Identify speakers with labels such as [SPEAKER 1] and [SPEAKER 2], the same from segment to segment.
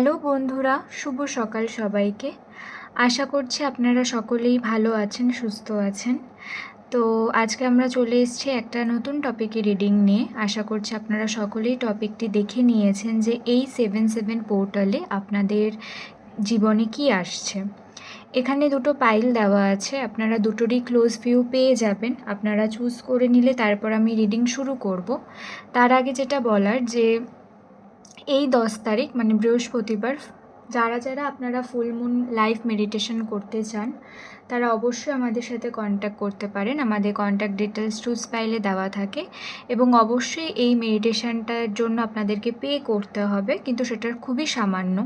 [SPEAKER 1] Hello বন্ধুরা, শুভ সকাল সবাইকে। আশা করছি আপনারা সকলেই ভালো আছেন, সুস্থ আছেন। তো আজকে আমরা চলে এসেছি একটা নতুন টপিকে রিডিং নিয়ে। আশা করছি আপনারা সকলেই টপিকটি দেখে নিয়েছেন যে এই সেভেন সেভেন পোর্টালে আপনাদের জীবনে কি আসছে। এখানে দুটো পাইল দেওয়া আছে, আপনারা দুটোরই ক্লোজ ভিউ পেয়ে যাবেন। আপনারা চুজ করে নিলে তারপর আমি রিডিং শুরু করব। তার আগে যেটা বলার যে এই দশ তারিখ মানে বৃহস্পতিবার, যারা যারা আপনারা ফুল মুন লাইভ মেডিটেশন করতে চান, তারা অবশ্যই আমাদের সাথে কন্ট্যাক্ট করতে পারেন। আমাদের কন্ট্যাক্ট ডিটেলস চুজ পাইলে দেওয়া থাকে এবং অবশ্যই এই মেডিটেশনটার জন্য আপনাদেরকে পে করতে হবে, কিন্তু সেটার খুবই সামান্য।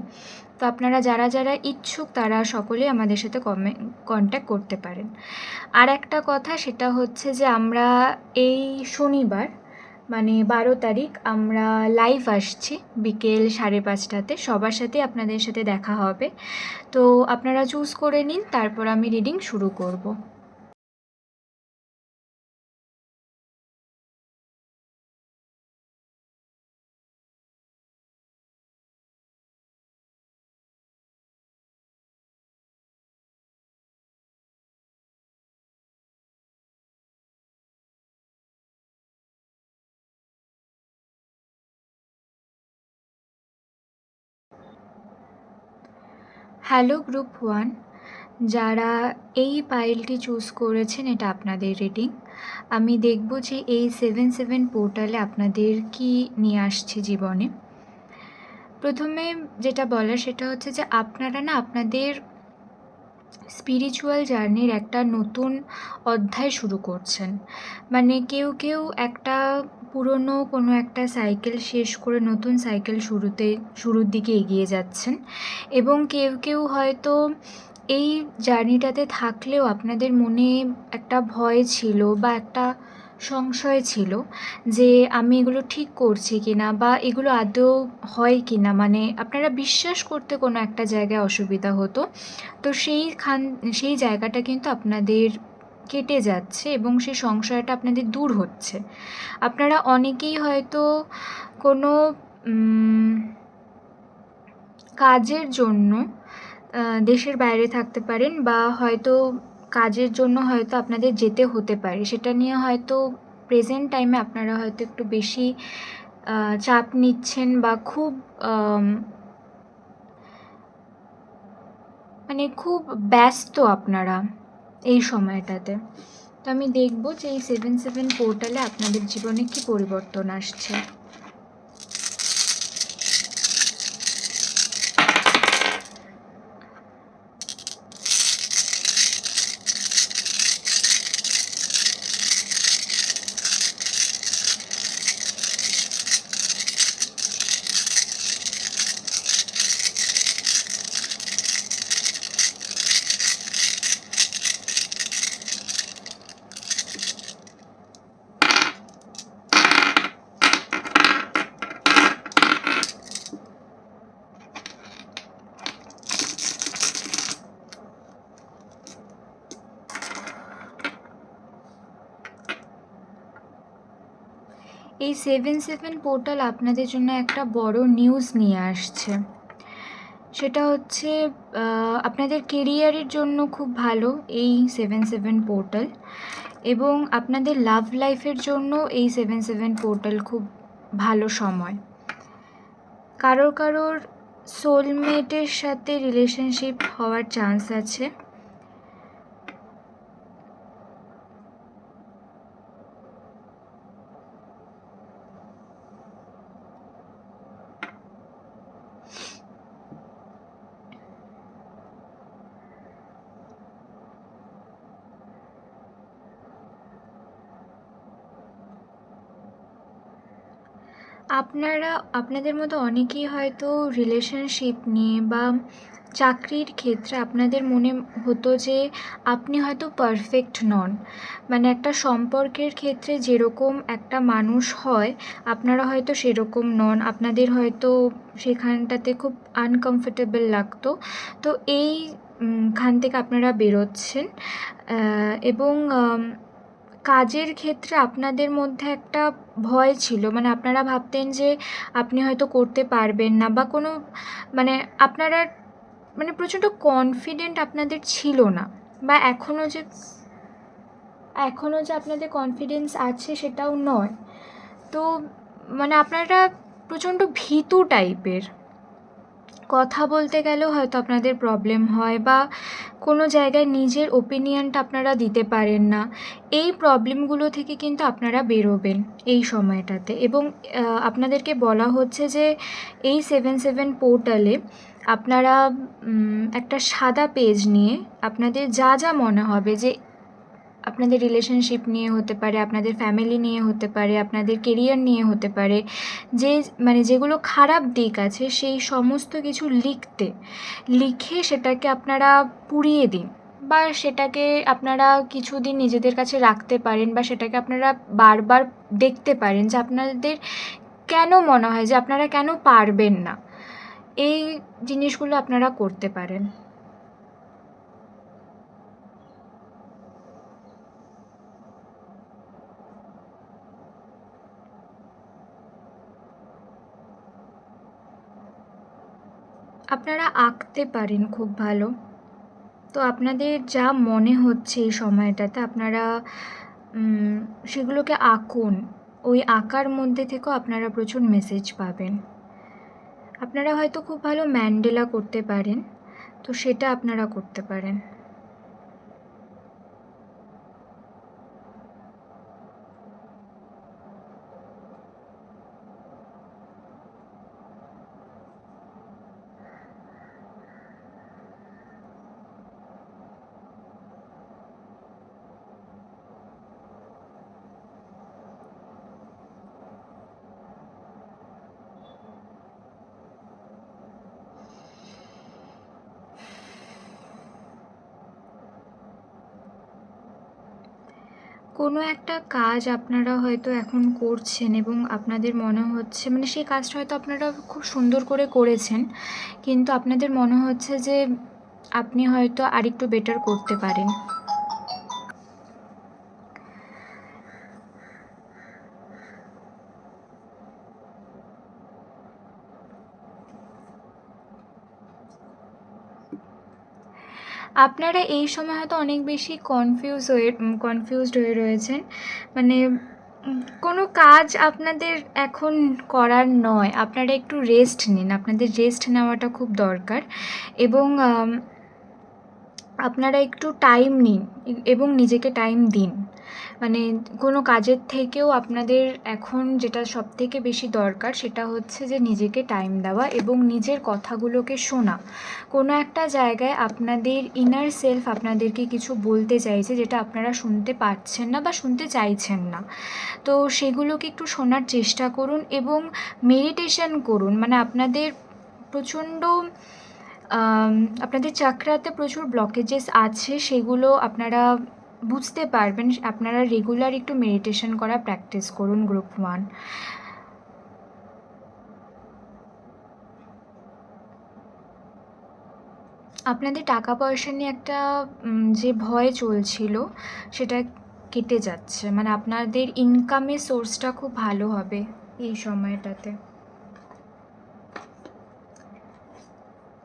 [SPEAKER 1] তো আপনারা যারা যারা ইচ্ছুক, তারা সকলেই আমাদের সাথে কমে কন্ট্যাক্ট করতে পারেন। আর একটা কথা, সেটা হচ্ছে যে আমরা এই শনিবার মানে বারো তারিখ আমরা লাইভ আসছি বিকেল সাড়ে পাঁচটাতে। সবার সাথে আপনাদের সাথে দেখা হবে। তো আপনারা চুজ করে নিন, তারপর আমি রিডিং শুরু করব। হ্যালো গ্রুপ ওয়ান, যারা এই পাইলটি চুজ করেছেন, এটা আপনাদের রেটিং। আমি দেখব যে এই সেভেন সেভেন পোর্টালে আপনাদের কি নিয়ে আসছে জীবনে। প্রথমে যেটা বলার সেটা হচ্ছে যে আপনারা না আপনাদের স্পিরিচুয়াল জার্নির একটা নতুন অধ্যায় শুরু করছেন। মানে কেউ কেউ একটা পুরনো কোনো একটা সাইকেল শেষ করে নতুন সাইকেল শুরুতে, শুরুর দিকে এগিয়ে যাচ্ছেন এবং কেউ কেউ হয়তো এই জার্নিটাতে থাকলেও আপনাদের মনে একটা ভয় ছিল বা একটা সংশয় ছিল যে আমি এগুলো ঠিক করছি কি না বা এগুলো আদৌ হয় কি না মানে আপনারা বিশ্বাস করতে কোনো একটা জায়গায় অসুবিধা হতো। তো সেইখান, সেই জায়গাটা কিন্তু আপনাদের কেটে যাচ্ছে এবং সেই সংশয়টা আপনাদের দূর হচ্ছে। আপনারা অনেকেই হয়তো কোনো কাজের জন্য দেশের বাইরে থাকতে পারেন বা হয়তো কাজের জন্য হয়তো আপনাদের যেতে হতে পারে। সেটা নিয়ে হয়তো প্রেজেন্ট টাইমে আপনারা হয়তো একটু বেশি চাপ নিচ্ছেন বা খুব মানে খুব ব্যস্ত আপনারা এই সময়টাতে। তো আমি দেখব যে এই সেভেন সেভেন পোর্টালে আপনাদের জীবনে কি পরিবর্তন আসছে। এই সেভেন সেভেন পোর্টাল আপনাদের জন্য একটা বড় নিউজ নিয়ে আসছে। সেটা হচ্ছে আপনাদের কেরিয়ারের জন্য খুব ভালো এই সেভেন সেভেন পোর্টাল এবং আপনাদের লাভ লাইফের জন্য এই সেভেন সেভেন পোর্টাল খুব ভালো সময়। কারোর কারোর সোলমেটের সাথে রিলেশনশিপ হওয়ার চান্স আছে। আপনারা, আপনাদের মতো অনেকেই হয়তো রিলেশনশিপ নিয়ে বা চাকরির ক্ষেত্রে আপনাদের মনে হতো যে আপনি হয়তো পারফেক্ট নন। মানে একটা সম্পর্কের ক্ষেত্রে যেরকম একটা মানুষ হয়, আপনারা হয়তো সেরকম নন। আপনাদের হয়তো সেখানটাতে খুব আনকমফোর্টেবল লাগতো। তো এই খান থেকে আপনারা বেরোচ্ছেন। এবং কাজের ক্ষেত্রে আপনাদের মধ্যে একটা ভয় ছিল? মানে আপনারা ভাবতেন যে আপনি হয়তো করতে পারবেন না বা কোনো মানে আপনারা মানে প্রচণ্ড কনফিডেন্ট আপনাদের ছিল না বা এখনও যে এখনও যে আপনাদের কনফিডেন্স আছে সেটাও নয়। তো মানে আপনারা প্রচণ্ড ভীতু টাইপের কথা বলতে গেলেও হয়তো আপনাদের প্রবলেম হয় বা কোনো জায়গায় নিজের ওপিনিয়নটা আপনারা দিতে পারেন না। এই প্রবলেমগুলো থেকে কিন্তু আপনারা বেরোবেন এই সময়টাতে। এবং আপনাদেরকে বলা হচ্ছে যে এই সেভেন সেভেন পোর্টালে আপনারা একটা সাদা পেজ নিয়ে আপনাদের যা যা মনে হবে যে আপনাদের রিলেশনশিপ নিয়ে হতে পারে, আপনাদের ফ্যামিলি নিয়ে হতে পারে, আপনাদের কেরিয়ার নিয়ে হতে পারে, যে মানে যেগুলো খারাপ দিক আছে সেই সমস্ত কিছু লিখতে, লিখে সেটাকে আপনারা পুড়িয়ে দিন বা সেটাকে আপনারা কিছুদিন নিজেদের কাছে রাখতে পারেন বা সেটাকে আপনারা বারবার দেখতে পারেন যে আপনাদের কেন মনে হয় যে আপনারা কেন পারবেন না। এই জিনিসগুলো আপনারা করতে পারেন। আপনারা আঁকতে পারেন খুব ভালো। তো আপনাদের যা মনে হচ্ছে এই সময়টাতে আপনারা সেগুলোকে আঁকুন। ওই আঁকার মধ্যে থেকেও আপনারা প্রচুর মেসেজ পাবেন। আপনারা হয়তো খুব ভালো ম্যান্ডেলা করতে পারেন। তো সেটা আপনারা করতে পারেন। কোনো একটা কাজ আপনারা হয়তো এখন করছেন এবং আপনাদের মনে হচ্ছে মানে সেই কাজটা হয়তো আপনারা খুব সুন্দর করে করেছেন, কিন্তু আপনাদের মনে হচ্ছে যে আপনি হয়তো আরেকটু বেটার করতে পারেন। আপনারা এই সময় হয়তো অনেক বেশি কনফিউজ হয়ে কনফিউজড হয়ে রয়েছেন। মানে কোনো কাজ আপনাদের এখন করার নয়। আপনারা একটু রেস্ট নিন। আপনাদের রেস্ট নেওয়াটা খুব দরকার। এবং আপনারা একটু টাইম নিন এবং নিজেকে টাইম দিন। মানে কোনো কাজের থেকেও আপনাদের এখন যেটা সবথেকে বেশি দরকার সেটা হচ্ছে যে নিজেকে টাইম দেওয়া এবং নিজের কথাগুলোকে শোনা। কোনো একটা জায়গায় আপনাদের ইনার সেলফ আপনাদেরকে কিছু বলতে চাইছে যেটা আপনারা শুনতে পারছেন না বা শুনতে চাইছেন না। তো সেগুলোকে একটু শোনার চেষ্টা করুন এবং মেডিটেশন করুন। মানে আপনাদের প্রচণ্ড আপনাদের চাকরাতে প্রচুর ব্লকেজেস আছে, সেগুলো আপনারা বুঝতে পারবেন। আপনারা রেগুলার একটু মেডিটেশন করা প্র্যাকটিস করুন গ্রুপ ওয়ান আপনাদের টাকা পয়সা নিয়ে একটা যে ভয় চলছিল, সেটা কেটে যাচ্ছে। মানে আপনাদের ইনকামের সোর্সটা খুব ভালো হবে এই সময়টাতে।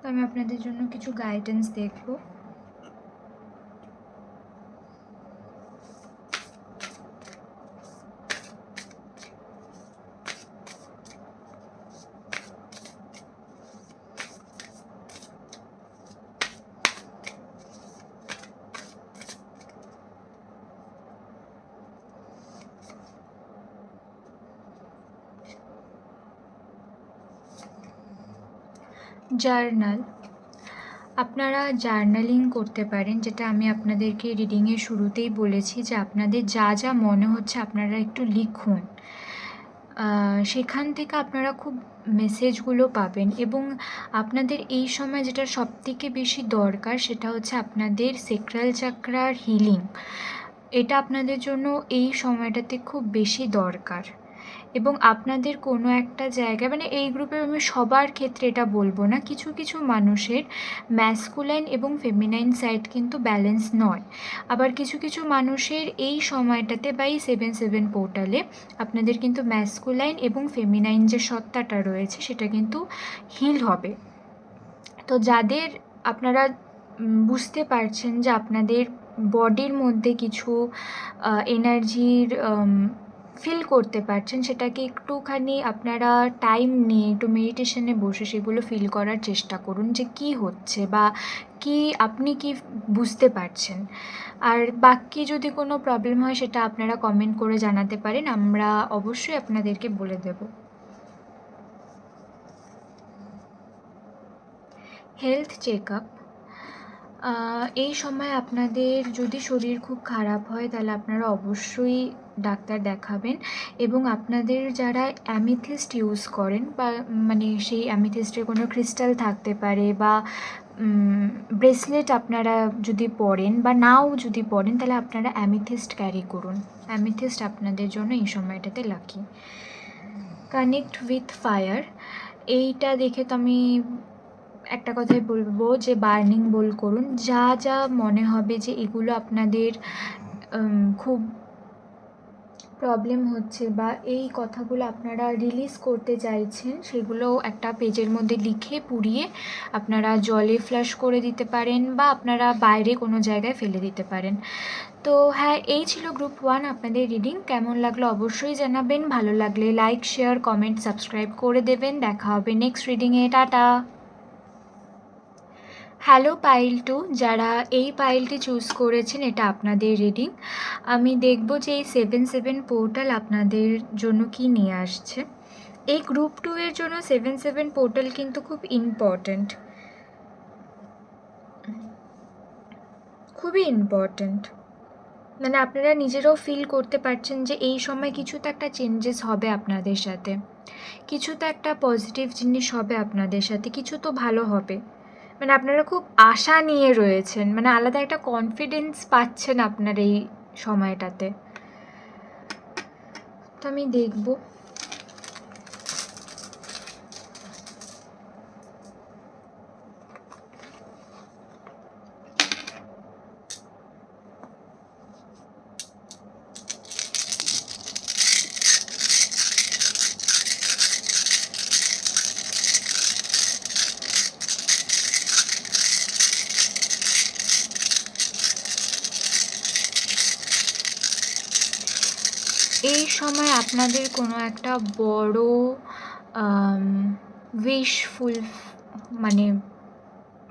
[SPEAKER 1] আমি আপনাদের জন্য কিছু গাইডেন্স দেখব। জার্নাল। আপনারা জার্নালিং করতে পারেন, যেটা আমি আপনাদেরকে রিডিংয়ের শুরুতেই বলেছি যে আপনাদের যা যা মনে হচ্ছে আপনারা একটু লিখুন। সেখান থেকে আপনারা খুব মেসেজগুলো পাবেন এবং আপনাদের এই সময় যেটা সবথেকে বেশি দরকার সেটা হচ্ছে আপনাদের সেক্রাল চাকরার হিলিং এটা আপনাদের জন্য এই সময়টাতে খুব বেশি দরকার। এবং আপনাদের কোনো একটা জায়গায় মানে এই গ্রুপে আমি সবার ক্ষেত্রে এটা বলব না, কিছু কিছু মানুষের ম্যাসকুলাইন এবং ফেমিনাইন সাইড কিন্তু ব্যালেন্স নয়। আবার কিছু কিছু মানুষের এই সময়টাতে বা এই সেভেন সেভেন পোর্টালে আপনাদের কিন্তু ম্যাসকুলাইন এবং ফেমিনাইন যে সত্তাটা রয়েছে সেটা কিন্তু হিল হবে। তো যাদের আপনারা বুঝতে পারছেন যে আপনাদের বডির মধ্যে কিছু এনার্জির ফিল করতে পারছেন, সেটাকে একটুখানি আপনারা টাইম নিয়ে একটু মেডিটেশনে বসে সেগুলো ফিল করার চেষ্টা করুন যে কি হচ্ছে বা কি আপনি কি বুঝতে পারছেন। আর বাকি যদি কোনো প্রবলেম হয় সেটা আপনারা কমেন্ট করে জানাতে পারেন, আমরা অবশ্যই আপনাদেরকে বলে দেব। হেলথ চেক আপ এই সময় আপনাদের যদি শরীর খুব খারাপ হয় তাহলে আপনারা অবশ্যই ডাক্তার দেখাবেন এবং আপনাদের যারা অ্যামিথিস্ট ইউজ করেন বা মানে সেই অ্যামিথিস্টের কোনো ক্রিস্টাল থাকতে পারে বা ব্রেসলেট আপনারা যদি পরেন বা নাও যদি পরেন তাহলে আপনারা অ্যামিথিস্ট ক্যারি করুন। অ্যামিথিস্ট আপনাদের জন্য এই সময়টাতে লাকি। Connect with fire. এইটা দেখে তো আমি একটা কথাই বলব যে বার্নিং বোল করুন। যা যা মনে হবে যে এগুলো আপনাদের খুব প্রবলেম হচ্ছে বা এই কথাগুলো আপনারা রিলিজ করতে চাইছেন, সেগুলো একটা পেজের মধ্যে লিখে পুড়িয়ে আপনারা জলে ফ্লাশ করে দিতে পারেন বা আপনারা বাইরে কোনো জায়গায় ফেলে দিতে পারেন। তো হ্যাঁ এই ছিল গ্রুপ ওয়ান আপনাদের রিডিং কেমন লাগল অবশ্যই জানাবেন। ভালো লাগলে লাইক শেয়ার কমেন্ট সাবস্ক্রাইব করে দেবেন। দেখা হবে নেক্সট রিডিংয়ে টাটা! হ্যালো পাইল টু যারা এই পাইলটি চুজ করেছেন, এটা আপনাদের রিডিং আমি দেখব যে এই সেভেন সেভেন পোর্টাল আপনাদের জন্য কি নিয়ে আসছে। এই গ্রুপ টু এর জন্য সেভেন সেভেন পোর্টাল কিন্তু খুব ইম্পর্ট্যান্ট খুবই ইম্পর্ট্যান্ট মানে আপনারা নিজেরাও ফিল করতে পারছেন যে এই সময় কিছু তো একটা চেঞ্জেস হবে আপনাদের সাথে। কিছু তো একটা পজিটিভ জিনিস হবে আপনাদের সাথে, কিছু তো ভালো হবে। মানে আপনারা খুব আশা নিয়ে রয়েছেন মানে আলাদা একটা কনফিডেন্স পাচ্ছেন আপনার এই সময়টাতে। তো আমি দেখব এই সময় আপনাদের কোনো একটা বড় উইশফুল মানে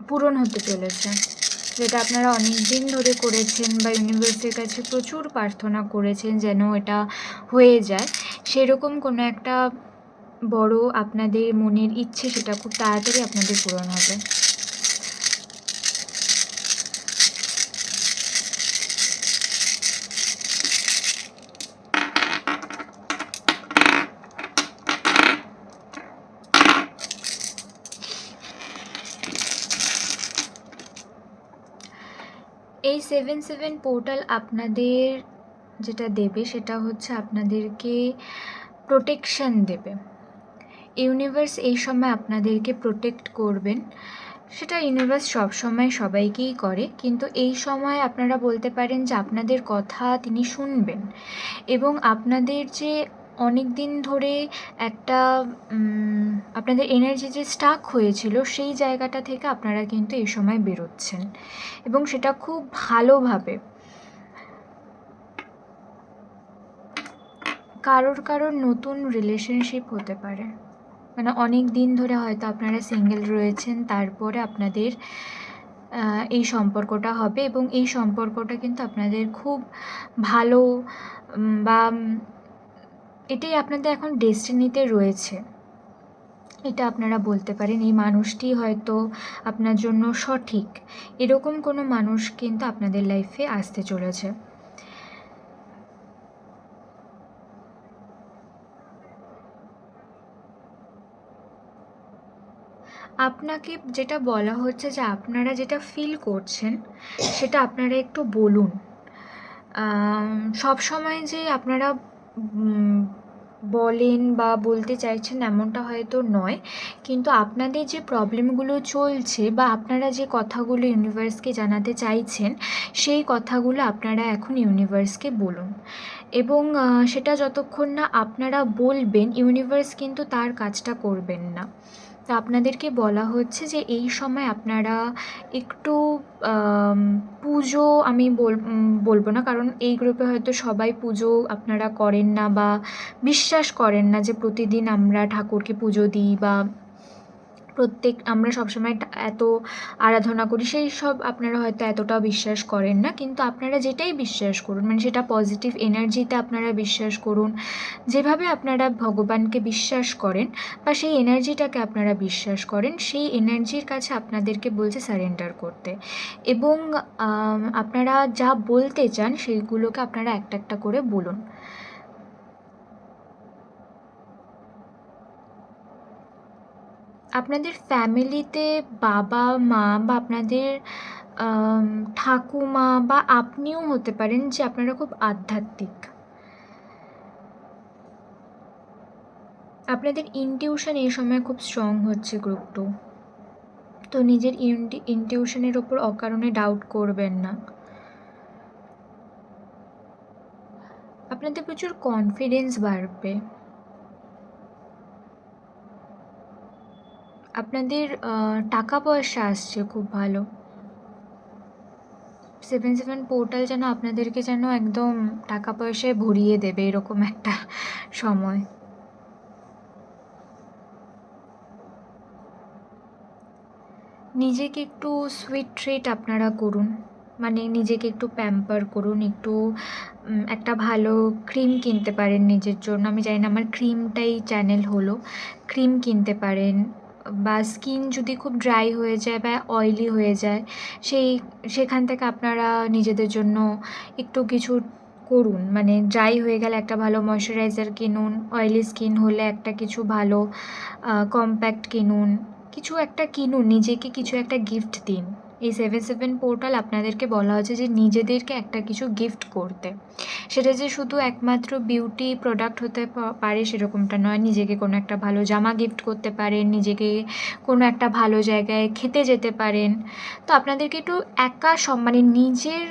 [SPEAKER 1] পূরণ হতে চলেছে। যেটা আপনারা অনেক দিন ধরে করেছেন বা ইউনিভার্সের কাছে প্রচুর প্রার্থনা করেছেন যেন এটা হয়ে যায়। সেরকম কোনো একটা বড় আপনাদের মনের ইচ্ছে সেটা খুব তাড়াতাড়ি আপনাদের পূরণ হবে এই সেভেন সেভেন পোর্টাল আপনাদের যেটা দেবে সেটা হচ্ছে আপনাদেরকে প্রোটেকশান দেবে। ইউনিভার্স এই সময় আপনাদেরকে প্রোটেক্ট করবেন। সেটা ইউনিভার্স সব সময় সবাইকেই করে, কিন্তু এই সময় আপনারা বলতে পারেন যে আপনাদের কথা তিনি শুনবেন এবং আপনাদের যে অনেক দিন ধরে একটা আপনাদের এনার্জি যে স্টাক হয়েছিল, সেই জায়গাটা থেকে আপনারা কিন্তু এই সময় বেরোচ্ছেন। এবং সেটা খুব ভালোভাবে। কারোর কারোর নতুন রিলেশনশিপ হতে পারে। মানে অনেক দিন ধরে হয়তো আপনারা সিঙ্গেল রয়েছেন, তারপরে আপনাদের এই সম্পর্কটা হবে এবং এই সম্পর্কটা কিন্তু আপনাদের খুব ভালো বা এটাই আপনাদের এখন ডেস্টিনিতে রয়েছে। এটা আপনারা বলতে পারেন, এই মানুষটি হয়তো আপনার জন্য সঠিক। এরকম কোনো মানুষ কিন্তু আপনাদের লাইফে আসতে চলেছে। আপনাকে যেটা বলা হচ্ছে যে আপনারা যেটা ফিল করছেন, সেটা আপনারা একটু বলুন। সব সময় যে আপনারা বলেন বা বলতে চাইছেন এমনটা হয়তো নয়। কিন্তু আপনাদের যে প্রবলেমগুলো চলছে বা আপনারা যে কথাগুলো ইউনিভার্সকে জানাতে চাইছেন, সেই কথাগুলো আপনারা এখন ইউনিভার্সকে বলুন। এবং সেটা যতক্ষণ না আপনারা বলবেন, ইউনিভার্স কিন্তু তার কাজটা করবেন না। তো আপনাদেরকে বলা হচ্ছে যে এই সময় আপনারা একটু পুজো আমি বলব না, কারণ এই গ্রুপে হয়তো সবাই পুজো আপনারা করেন না বা বিশ্বাস করেন না যে প্রতিদিন আমরা ঠাকুরকে পুজো দিই বা প্রত্যেক, আমরা সবসময় এত আরাধনা করি, সেই সব আপনারা হয়তো এতটাও বিশ্বাস করেন না, কিন্তু আপনারা যেটাই বিশ্বাস করুন মানে সেটা পজিটিভ এনার্জিতে আপনারা বিশ্বাস করুন, যেভাবে আপনারা ভগবানকে বিশ্বাস করেন বা সেই এনার্জিটাকে আপনারা বিশ্বাস করেন, সেই এনার্জির কাছে আপনাদেরকে বলছে সারেন্ডার করতে। এবং আপনারা যা বলতে চান, সেইগুলোকে আপনারা একটা একটা করে বলুন। আপনাদের ফ্যামিলিতে বাবা, মা বা আপনাদের ঠাকুমা বা আপনিও হতে পারেন যে আপনারা খুব আধ্যাত্মিক। আপনাদের ইনটিউশন এই সময় খুব স্ট্রং হচ্ছে গ্রুপ টু তো নিজের ইনটিউশনের ওপর অকারণে ডাউট করবেন না। আপনাদের প্রচুর কনফিডেন্স বাড়বে। আপনাদের টাকা পয়সা আসছে খুব ভালো। সেভেন সেভেন পোর্টাল যেন আপনাদেরকে যেন একদম টাকা পয়সায় ভরিয়ে দেবে এরকম একটা সময়। নিজেকে একটু সুইট ট্রিট আপনারা করুন। মানে নিজেকে একটু প্যাম্পার করুন, একটু একটা ভালো ক্রিম কিনতে পারেন নিজের জন্য। আমি জানি না, আমার ক্রিমটাই চ্যানেল হলো। ক্রিম কিনতে পারেন। বা স্কিন যদি খুব ড্রাই হয়ে যায় বা অয়েলি হয়ে যায়, সেই, সেখান থেকে আপনারা নিজেদের জন্য একটু কিছু করুন। মানে ড্রাই হয়ে গেলে একটা ভালো ময়শ্চারাইজার কিনুন, অয়েলি স্কিন হলে একটা কিছু ভালো কম্প্যাক্ট কিনুন। কিছু একটা কিনুন, নিজেকে কিছু একটা গিফট দিন। এই সেভেন সেভেন পোর্টাল আপনাদেরকে বলা হচ্ছে যে নিজেদেরকে একটা কিছু গিফট করতে। সেটা যে শুধু একমাত্র বিউটি প্রোডাক্ট হতে পারে সেরকমটা নয়। নিজেকে কোনো একটা ভালো জামা গিফট করতে পারেন, নিজেকে কোনো একটা ভালো জায়গায় খেতে যেতে পারেন। তো আপনাদেরকে একটু একা সব মানে নিজের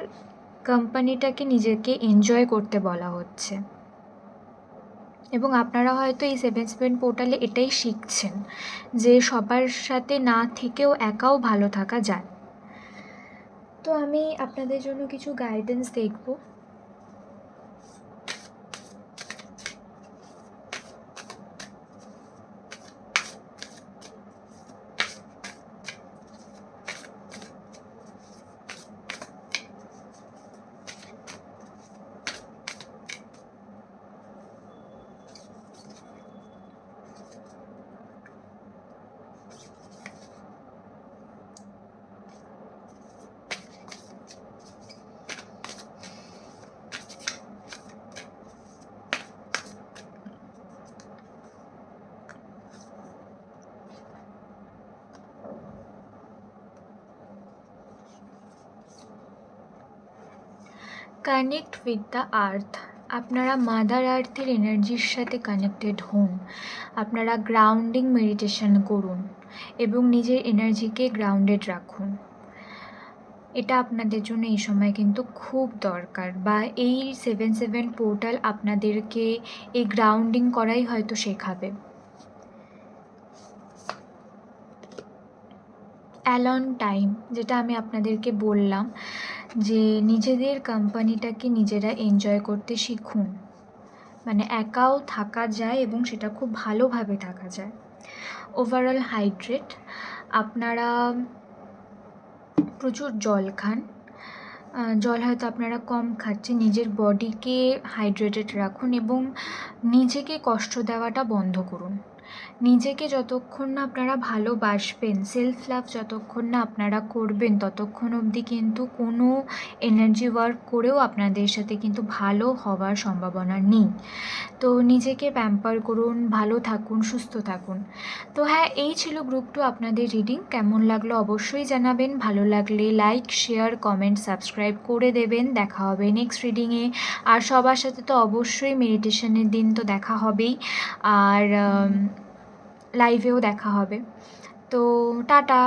[SPEAKER 1] কোম্পানিটাকে নিজেকে এনজয় করতে বলা হচ্ছে। এবং আপনারা হয়তো এই সেভেন সেভেন পোর্টালে এটাই শিখছেন যে সবার সাথে না থেকেও একাও ভালো থাকা যায়। তো আমি আপনাদের জন্য কিছু গাইডেন্স দেখব। কানেক্ট উইথ দ্য আর্থ আপনারা মাদার আর্থের এনার্জির সাথে কানেক্টেড হন। আপনারা গ্রাউন্ডিং মেডিটেশন করুন এবং নিজের এনার্জিকে গ্রাউন্ডেড রাখুন। এটা আপনাদের জন্য এই সময় কিন্তু খুব দরকার বা এই সেভেন সেভেন পোর্টাল আপনাদেরকে এই গ্রাউন্ডিং করাই হয়তো শেখাবে। অ্যালন টাইম যেটা আমি আপনাদেরকে বললাম যে নিজেদের কোম্পানিটাকে নিজেরা এনজয় করতে শিখুন। মানে একাও থাকা যায় এবং সেটা খুব ভালোভাবে থাকা যায়। ওভারঅল হাইড্রেট আপনারা প্রচুর জল খান। জল হয়তো আপনারা কম খাচ্ছেন, নিজের বডিকে হাইড্রেটেড রাখুন এবং নিজেকে কষ্ট দেওয়াটা বন্ধ করুন। নিজেকে যতক্ষণ না আপনারা ভালোবাসবেন সেলফ লাভ যতক্ষণ না আপনারা করবেন, ততক্ষণ অবধি কিন্তু কোনো এনার্জি ওয়ার্ক করেও আপনাদের সাথে কিন্তু ভালো হওয়ার সম্ভাবনা নেই। তো নিজেকে প্যাম্পার করুন, ভালো থাকুন, সুস্থ থাকুন। তো হ্যাঁ এই ছিল গ্রুপ টু আপনাদের রিডিং কেমন লাগল অবশ্যই জানাবেন। ভালো লাগলে লাইক শেয়ার কমেন্ট সাবস্ক্রাইব করে দেবেন। দেখা হবে নেক্সট রিডিংয়ে আর সবার সাথে তো অবশ্যই মেডিটেশনের দিন তো দেখা হবেই। আর লাইভেও দেখা হবে। তো টাটা।